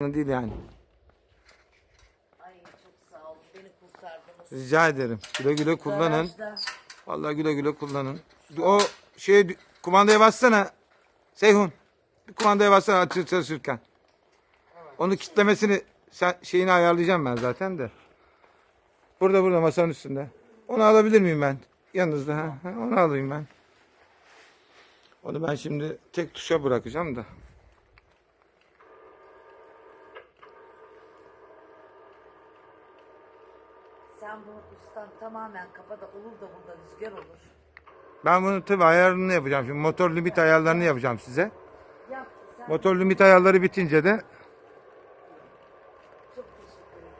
değil yani. Ay çok sağ olun. Beni kurtardınız. Rica ederim. Güle güle kullanın. Garajda Vallahi güle güle kullanın. O şey kumandaya bassana. Seyhun. Bir kumandaya bassana açır çalışırken. Onu kitlemesini sen şeyini ayarlayacağım ben zaten de. Burada burada masanın üstünde. Onu alabilir miyim ben? Yanınızda ha. ha, Onu alayım ben. Onu ben şimdi tek tuşa bırakacağım da. Sen bunu ustam tamamen kafada olur da burada rüzgar olur. Ben bunu tabii ayarını yapacağım. Şimdi motor limit ayarlarını yapacağım size. Yap sen Motor limit ayarları bitince de çok teşekkür ederim.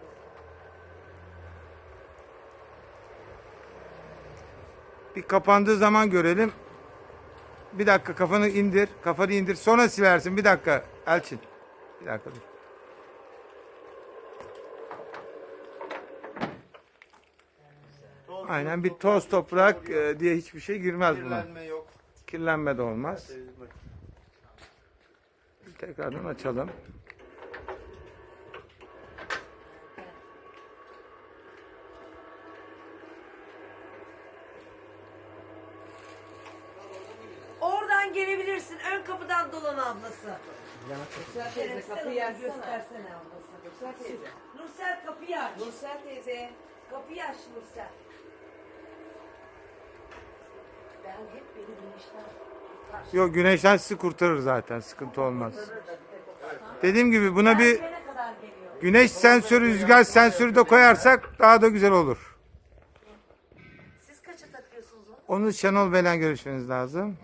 bir kapandığı zaman görelim. Bir dakika kafanı indir. Kafanı indir. Sonra silersin. Bir dakika Elçin. Bir dakika dur. Aynen bir toz toprak e, diye hiçbir şey girmez buna. Kirlenme yok. Kirlenme de olmaz. Bak. Tekrardan açalım. Oradan gelebilirsin. Ön kapıdan dolan ablası. Nursel teyze kapıyı açsana. göstersene ablası. Nursel teyze. Nursel kapıyı aç. Nursel teyze. Kapıyı aç Nursel. Ben hep beni güneşten kurtar. Yok güneşten sizi kurtarır zaten. Sıkıntı olmaz. Dediğim gibi buna bir Merdivene kadar geliyor. güneş sensörü, rüzgar sensörü de koyarsak daha da güzel olur. Siz kaça takıyorsunuz onu? Onu Şenol Bey'le görüşmeniz lazım.